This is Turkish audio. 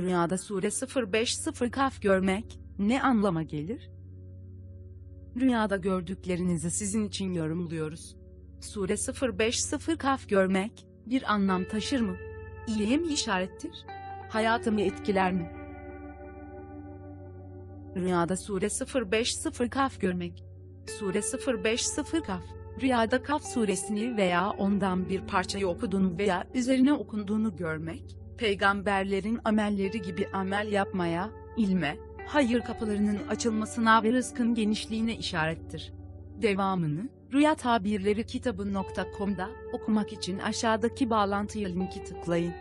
Rüyada sure 050 kaf görmek ne anlama gelir? Rüyada gördüklerinizi sizin için yorumluyoruz. Sure 050 kaf görmek bir anlam taşır mı? İyiye mi işarettir? Hayatımı etkiler mi? Rüyada sure 050 kaf görmek. Sure 050 kaf. Rüyada Kaf suresini veya ondan bir parçayı okuduğunu veya üzerine okunduğunu görmek, peygamberlerin amelleri gibi amel yapmaya, ilme, hayır kapılarının açılmasına ve rızkın genişliğine işarettir. Devamını, Rüya Tabirleri kitabı.com'da okumak için aşağıdaki bağlantıya linki tıklayın.